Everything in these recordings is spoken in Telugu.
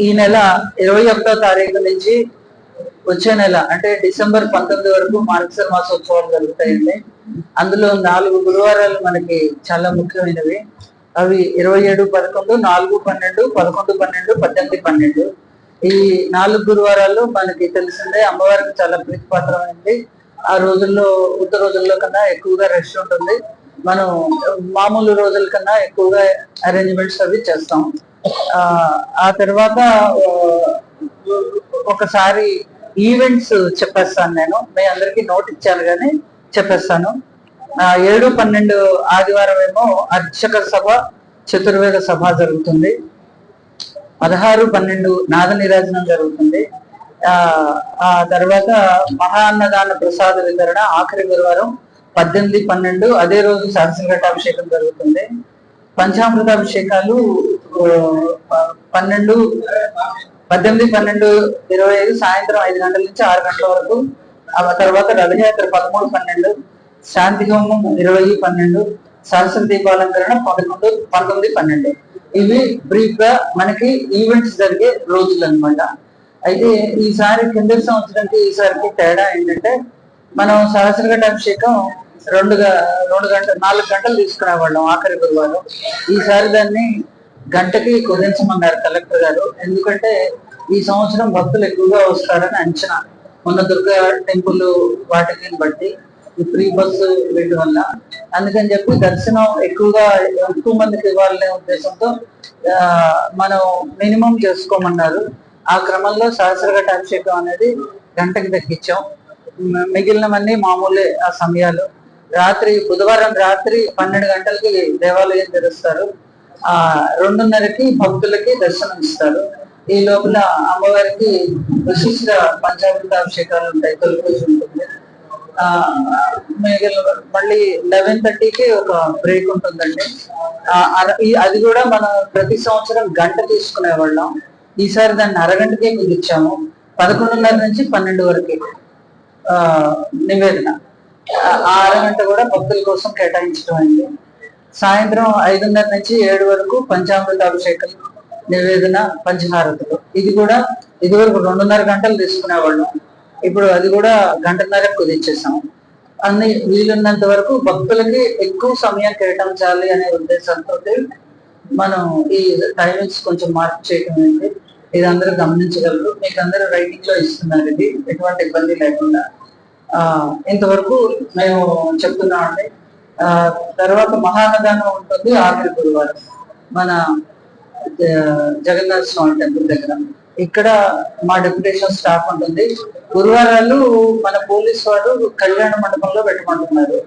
ఈ నెల ఇరవై ఒకటో తారీఖు నుంచి వచ్చే నెల అంటే డిసెంబర్ పంతొమ్మిది వరకు మార్గశిర మాసోత్సవాలు జరుగుతాయండి. అందులో నాలుగు గురువారాలు మనకి చాలా ముఖ్యమైనవి. అవి ఇరవై ఏడు పదకొండు నాలుగు పన్నెండు పదకొండు పన్నెండు పద్దెనిమిది పన్నెండు. ఈ నాలుగు గురువారాలు మనకి తెలిసిందే అమ్మవారికి చాలా ప్రీతిపాత్రమైంది ఆ రోజుల్లో ఉత్త రోజుల్లో కన్నా ఎక్కువగా రష్ ఉంటుంది. మనం మామూలు రోజుల కన్నా ఎక్కువగా అరేంజ్మెంట్స్ అవి చేస్తాం. ఆ, తర్వాత ఒకసారి ఈవెంట్స్ చెప్పేస్తాను నేను. మీ అందరికి నోట్ ఇచ్చాను కానీ చెప్పేస్తాను. ఆ, ఏడు పన్నెండు ఆదివారం ఏమో అర్చక సభ చతుర్వేద సభ జరుగుతుంది. పదహారు పన్నెండు నాద నిరాజనం జరుగుతుంది. ఆ ఆ తర్వాత మహా అన్నదాన ప్రసాద వితరణ ఆఖరి గురువారం పద్దెనిమిది పన్నెండు అదే రోజు సహస్రఘటాభిషేకం జరుగుతుంది. పంచామృతాభిషేకాలు పన్నెండు పద్దెనిమిది పన్నెండు ఇరవై ఐదు సాయంత్రం ఐదు గంటల నుంచి ఆరు గంటల వరకు. ఆ తర్వాత రథయాత్ర పదమూడు పన్నెండు శాంతి హోమం ఇరవై పన్నెండు సరస్వతి దీపాలంకరణ పదకొండు పంతొమ్మిది పన్నెండు. ఇవి బ్రీఫ్గా మనకి ఈవెంట్స్ జరిగే రోజులు అనమాట అయితే ఈసారి కింద సంవత్సరానికి ఈసారికి తేడా ఏంటంటే మనం సహస్రగంట అభిషేకం రెండు రెండు గంటలు నాలుగు గంటలు తీసుకునేవాళ్ళం ఆఖరి గురువారం. ఈసారి దాన్ని గంటకి కుదించమన్నారు కలెక్టర్ గారు. ఎందుకంటే ఈ సంవత్సరం భక్తులు ఎక్కువగా వస్తారని అంచనా. మొన్న దుర్గా టెంపుల్ వాటికి బట్టి ఈ ఫ్రీ బస్సు వీటి వల్ల. అందుకని చెప్పి దర్శనం ఎక్కువగా ఎక్కువ మందికి ఇవ్వాలనే ఉద్దేశంతో మనం మినిమం చేసుకోమన్నారు. ఆ క్రమంలో సహస్రఘట అభిషేకం అనేది గంటకి తగ్గించాం. మిగిలినవన్నీ మామూలే ఆ సమయాలు. రాత్రి బుధవారం రాత్రి పన్నెండు గంటలకి దేవాలయం తెరుస్తారు. ఆ రెండున్నరకి భక్తులకి దర్శనం ఇస్తారు. ఈ లోపల అమ్మవారికి విశిష్ట పంచామృత అభిషేకాలు ఉంటాయి తొలి పూజ ఉంటుంది. ఆ మిగిలిన మళ్ళీ లెవెన్ థర్టీకి ఒక బ్రేక్ ఉంటుందండి. అది కూడా మనం ప్రతి సంవత్సరం గంట తీసుకునే వాళ్ళం. ఈసారి దాన్ని అరగంటకే కుదిర్చాము. పదకొండున్నర నుంచి పన్నెండు వరకు. ఆ నివేదన. ఆ- అరగంట కూడా భక్తుల కోసం కేటాయించడం అయింది. సాయంత్రం ఐదున్నర నుంచి ఏడు వరకు పంచామృత అభిషేకం నివేదన పంచహారతులు. ఇది కూడా ఇది వరకు రెండున్నర గంటలు తీసుకునేవాళ్ళం. ఇప్పుడు అది కూడా గంటన్నర కుదించేసాం అన్ని వీలున్నంత వరకు భక్తులకి ఎక్కువ సమయం కేటాయించాలి అనే ఉద్దేశంతో మనం ఈ టైమింగ్స్ కొంచెం మార్పు చేయడం అయింది. ఇది అందరూ గమనించగలరు. మీకు అందరూ రైటింగ్లో ఇస్తున్నారు ఇది. ఎటువంటి ఇబ్బంది లేకుండా. ఇంతవరకు మేము చెప్తున్నామండి. తర్వాత మహానదానం ఉంటుంది ఆఖరి గురువారం మన జగన్నాథ స్వామి టెంపుల్ దగ్గర. ఇక్కడ మా డెప్యుటేషన్ స్టాఫ్ ఉంటుంది. గురువారాలు మన పోలీస్ వారు కళ్యాణ మండపంలో పెట్టమంటున్నారు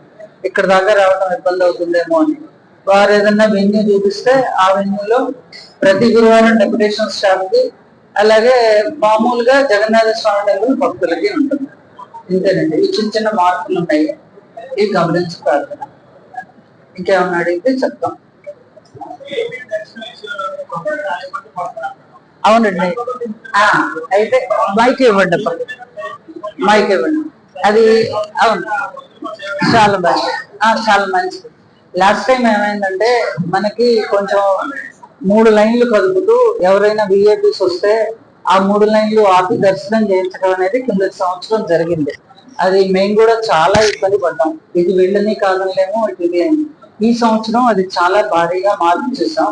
ఇక్కడ దాకా రావడం ఇబ్బంది అవుతుందేమో అని. వారు ఏదన్నా వెన్యూ చూపిస్తే ఆ వెన్యూలో ప్రతి గురువారం డెప్యుటేషన్ స్టాఫ్కి అలాగే మామూలుగా జగన్నాథ స్వామి టెంపుల్ భక్తులకి ఉంటుంది. ఇంతేనండి. ఈ చిన్న చిన్న మార్పులు ఉన్నాయి. ఇవి గమనించుకోవాలి ఇంకేమన్నా అడిగితే చెప్తాం. అవునండి. అయితే మైక్ ఇవ్వండి మైక్ ఇవ్వండి. అది అవును. చాలా బాగా చాలా మంచిది లాస్ట్ టైం ఏమైందంటే మనకి కొంచెం మూడు లైన్లు కదుపుతూ ఎవరైనా విఐపీస్ వస్తే ఆ మూడు లైన్లు ఆపి దర్శనం చేయించడం అనేది కింద సంవత్సరం జరిగింది. అది మేము కూడా చాలా ఇబ్బంది పడ్డాం. ఇది వెళ్ళని కాలంలో ఇటు ఇది ఈ సంవత్సరం అది చాలా భారీగా మార్పు చేసాం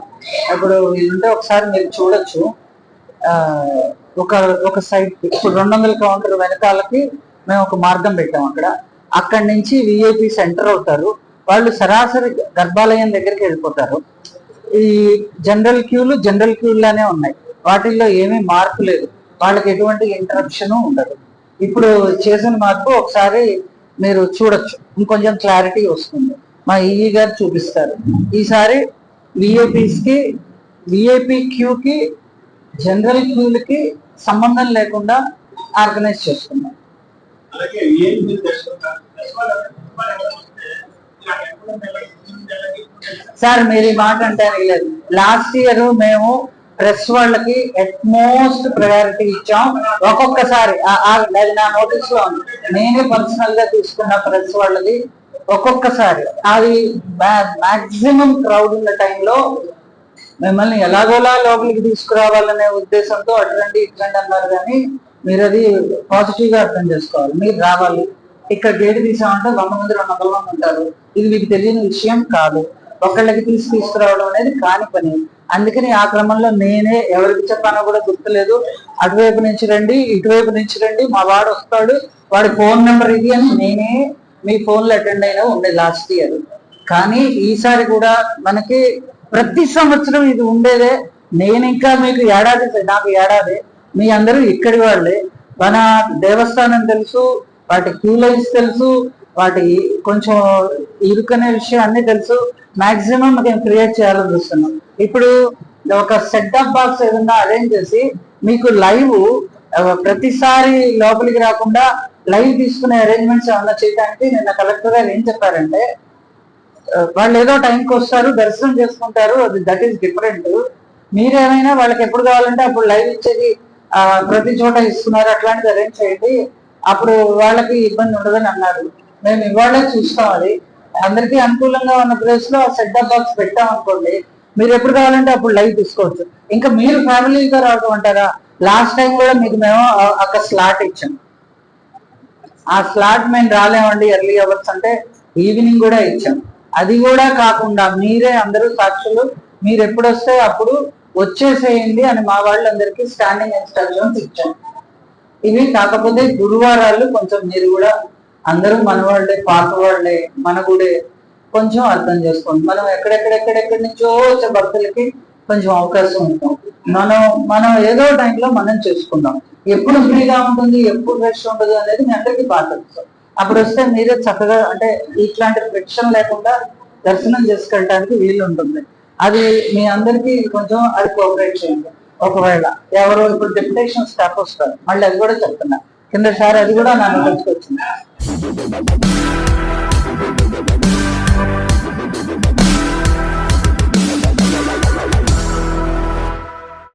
ఇప్పుడు వీళ్ళుంటే ఒకసారి మీరు చూడొచ్చు. ఒక ఒక సైడ్ ఇప్పుడు రెండు వందల కౌంటర్ వెనకాలకి మేము ఒక మార్గం పెట్టాం అక్కడ. అక్కడి నుంచి విఐపి సెంటర్ అవుతారు. వాళ్ళు సరాసరి గర్భాలయం దగ్గరికి వెళ్ళిపోతారు. ఈ జనరల్ క్యూలు జనరల్ క్యూలానే ఉన్నాయి. వాటిల్లో ఏమీ మార్పు లేదు. వాళ్ళకి ఎటువంటి ఇంటరప్షన్ ఉండదు. ఇప్పుడు చేసిన మార్పు ఒకసారి మీరు చూడొచ్చు. ఇంకొంచెం క్లారిటీ వస్తుంది. మా ఈఈ గారు చూపిస్తారు. ఈసారి విఐపీస్కి విఐపి క్యూకి జనరల్ క్యూలకి సంబంధం లేకుండా ఆర్గనైజ్ తెలుసుకుంటారు సార్ మీరు ఈ మాట అంటే లేదు. లాస్ట్ ఇయర్ మేము ప్రెస్ వాళ్ళకి అట్మోస్ట్ ప్రయారిటీ ఇచ్చాం. ఒక్కొక్కసారి ఆ- అది నా నోటీస్లో నేనే పర్సనల్గా తీసుకున్న ప్రెస్ వాళ్ళది ఒక్కొక్కసారి అది మాక్సిమం క్రౌడ్ ఉన్న టైంలో మిమ్మల్ని ఎలాగోలా లోపలికి తీసుకురావాలనే ఉద్దేశంతో అటువంటి ఇట్లాంటి అన్నారు కానీ మీరు అది పాజిటివ్గా అర్థం చేసుకోవాలి. మీరు రావాలి. ఇక్కడ గేట్ తీసామంటే వంద మంది రెండు వందల మంది ఉంటారు. ఇది మీకు తెలియని విషయం కాదు. ఒకళ్ళకి తీసి తీసుకురావడం అనేది కాని పని. అందుకని ఆ క్రమంలో నేనే ఎవరికి చెప్పానో కూడా గుర్తులేదు. అటువైపు నుంచి రండి ఇటువైపు నుంచి రండి మా వాడు వస్తాడు. వాడి ఫోన్ నెంబర్ ఇది అని నేనే మీ ఫోన్లో అటెండ్ అయినా ఉండే లాస్ట్ ఇయర్. కానీ ఈసారి కూడా మనకి ప్రతి సంవత్సరం ఇది ఉండేదే. నేను ఇంకా మీకు ఏడాది నాకు ఏడాది. మీ అందరూ ఇక్కడి వాళ్ళే. మన దేవస్థానం తెలుసు వాటి క్యూ లైన్స్ తెలుసు వాటి కొంచెం ఇరుకనే విషయం అన్ని తెలుసు. మాక్సిమం మేము క్రియేట్ చేయాలని చూస్తున్నాం. ఇప్పుడు ఒక సెట్ అప్ బాక్స్ ఏదన్నా అరేంజ్ చేసి మీకు లైవ్ ప్రతిసారి లోపలికి రాకుండా లైవ్ తీసుకునే అరేంజ్మెంట్స్ ఏమన్నా చేయడానికి నిన్న కలెక్టర్ గారు ఏం చెప్పారంటే వాళ్ళు ఏదో టైంకి వస్తారు దర్శనం చేసుకుంటారు అది దట్ ఈస్ డిఫరెంట్ మీరేమైనా వాళ్ళకి ఎప్పుడు కావాలంటే అప్పుడు లైవ్ ఇచ్చేది ప్రతి చోట ఇస్తున్నారు అట్లాంటిది అరేంజ్ చేయండి. అప్పుడు వాళ్ళకి ఇబ్బంది ఉండదని అన్నారు. మేము ఇవాళే చూస్తాం అది. అందరికీ అనుకూలంగా ఉన్న ప్లేస్లో సెట్ బాక్స్ పెట్టాం అనుకోండి మీరు ఎప్పుడు కావాలంటే అప్పుడు లైవ్ తీసుకోవచ్చు. ఇంకా మీరు ఫ్యామిలీతో రావడం అంటారా? లాస్ట్ టైం కూడా మీకు మేము అక్కడ ఒక స్లాట్ ఇచ్చాం. ఆ స్లాట్ మేము రాలేమండి ఎర్లీ అవర్స్ అంటే ఈవినింగ్ కూడా ఇచ్చాం. అది కూడా కాకుండా మీరే అందరూ సాక్షులు మీరు ఎప్పుడు వస్తే అప్పుడు వచ్చేసేయండి అని మా వాళ్ళందరికీ స్టాండింగ్ ఇన్స్ట్రక్షన్స్ ఇచ్చాం. ఇవి కాకపోతే గురువారాలు కొంచెం మీరు కూడా అందరూ మన వాళ్ళే పాత వాళ్ళే మన గుడే. కొంచెం అర్థం చేసుకోండి. మనం ఎక్కడెక్కడెక్కడెక్కడి నుంచో వచ్చే భక్తులకి కొంచెం అవకాశం ఉంటాం మనం మనం ఏదో టైంలో మనం చేసుకుందాం. ఎప్పుడు ఫ్రీగా ఉంటుంది ఎప్పుడు రష్ ఉండదు అనేది మీ అందరికీ బాగా తెలుసు. అప్పుడు వస్తే మీరే చక్కగా అంటే ఇట్లాంటి ఫ్రిక్షన్ లేకుండా దర్శనం చేసుకెళ్ళడానికి వీలు ఉంటుంది. అది మీ అందరికీ కొంచెం అది కోఆపరేట్ చేయండి. ఒకవేళ ఎవరు ఇప్పుడు డెప్యుటేషన్ స్టాఫ్ వస్తారు. మళ్ళీ అది కూడా చెప్తున్నా. కింద సార్ అది కూడా నన్ను నోటీస్కి Thank you.